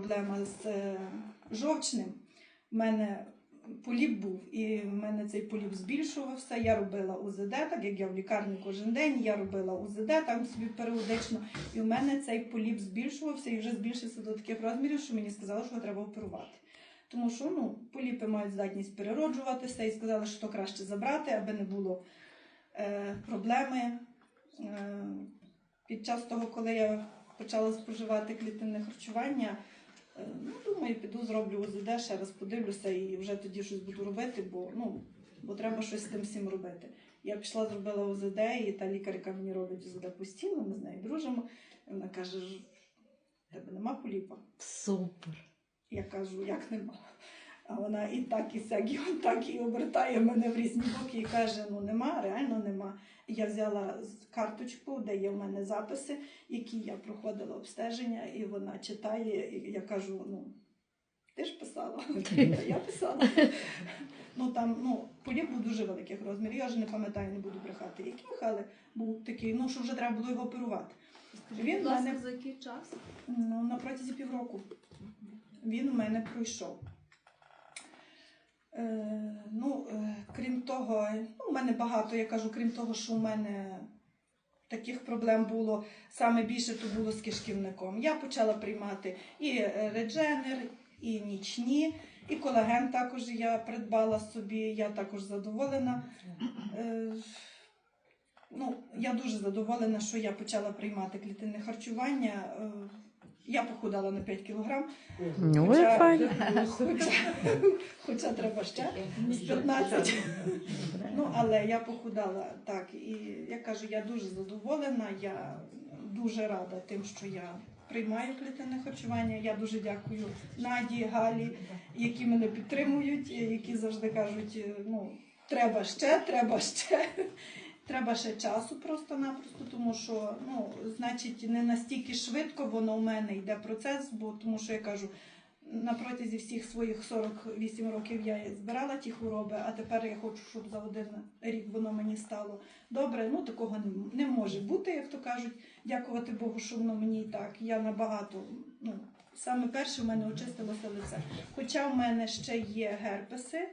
проблема з е, жовчним. У мене поліп був, і в мене цей поліп збільшувався. Я робила УЗД, так як я в лікарні кожен день, я робила УЗД там собі періодично. І в мене цей поліп збільшувався і вже збільшився до таких розмірів, що мені сказали, що треба оперувати. Тому що ну, поліпи мають здатність перероджуватися і сказали, що то краще забрати, аби не було е, проблеми. Е, під час того, коли я почала споживати клітинне харчування, ну, думаю, піду зроблю ОЗД, ще раз подивлюся і вже тоді щось буду робити, бо, ну, бо треба щось з тим всім робити. Я пішла, зробила ОЗД, і та лікарка мені робить ОЗД постійно, ми з нею дружимо. І вона каже: «Ж, в тебе нема поліпа? Супер. Я кажу, як нема. А вона і так, і сяк, і он так, і обертає мене в різні боки і каже: ну нема, реально нема. Я взяла з- карточку, де є в мене записи, які я проходила обстеження, і вона читає, і я кажу: ну, ти ж писала. Я писала. Ну там ну, поліп був дуже великих розмірів. Я вже не пам'ятаю, не буду брехати яких, але був такий, ну що вже треба було його оперувати. Він Будь ласка, мене- за який час? Ну, на протязі півроку він у мене пройшов. Е, ну, е, крім того, ну, у мене багато, я кажу, крім того, що у мене таких проблем було саме більше, то було з кишківником. Я почала приймати і редженер, і нічні, і колаген також я придбала собі, я також задоволена. Е, ну, я дуже задоволена, що я почала приймати клітинне харчування. Я похудала на 5 кілограм. Ну, Хоча-. Хоча, хоча треба ще з 15. Ну, але я похудала так. І я кажу, я дуже задоволена, я дуже рада тим, що я приймаю клітинне харчування. Я дуже дякую Наді, Галі, які мене підтримують, які завжди кажуть, ну, треба ще, треба ще. Треба ще часу просто-напросто, тому що ну, значить не настільки швидко воно у мене йде процес, бо тому що я кажу, на протязі всіх своїх 48 років я збирала ті хвороби, а тепер я хочу, щоб за один рік воно мені стало добре. Ну такого не, може бути, як то кажуть. Дякувати Богу, що воно мені і так. Я набагато, ну саме перше в мене очистилося лице. Хоча в мене ще є герпеси.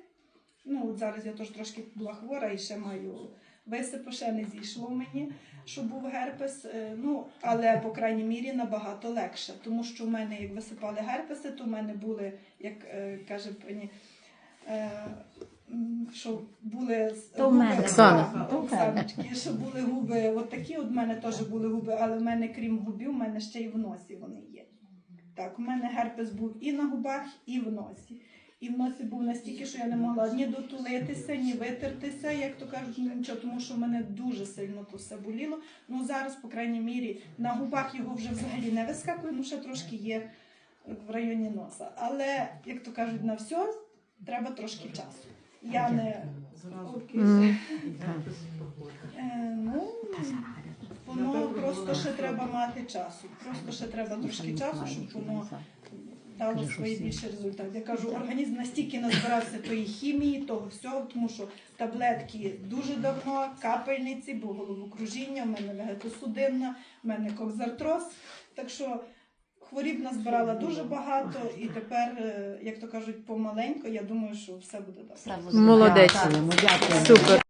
Ну, от зараз я теж трошки була хвора і ще маю висипу, ще не зійшло мені, що був герпес. Е, Ну, але, по крайній мірі, набагато легше. Тому що в мене, як висипали герпеси, то в мене були, як е, каже пані, е, що були То в мене. Оксана. Оксаночки, що були губи, от такі от в мене теж були губи, але в мене, крім губів, в мене ще й в носі вони є. Так, у мене герпес був і на губах, і в носі. І в носі був настільки, що я не могла ні дотулитися, ні витертися, як то кажуть, нічого, тому що в мене дуже сильно то все боліло. Ну зараз, по крайній мірі, на губах його вже взагалі не вискакує, ну ще трошки є в районі носа. Але, як то кажуть, на все треба трошки часу. Я не. Е, ну, воно просто ще треба мати часу. Просто ще треба трошки часу, щоб воно дало свої більше результат. Я кажу, організм настільки назбирався тої хімії, того всього, тому що таблетки дуже давно, капельниці, бо головокружіння, в мене вегетосудинна, в мене кокзартроз. Так що хворіб назбирала дуже багато, і тепер, е, як то кажуть, помаленько, я думаю, що все буде добре. Молодець. Супер.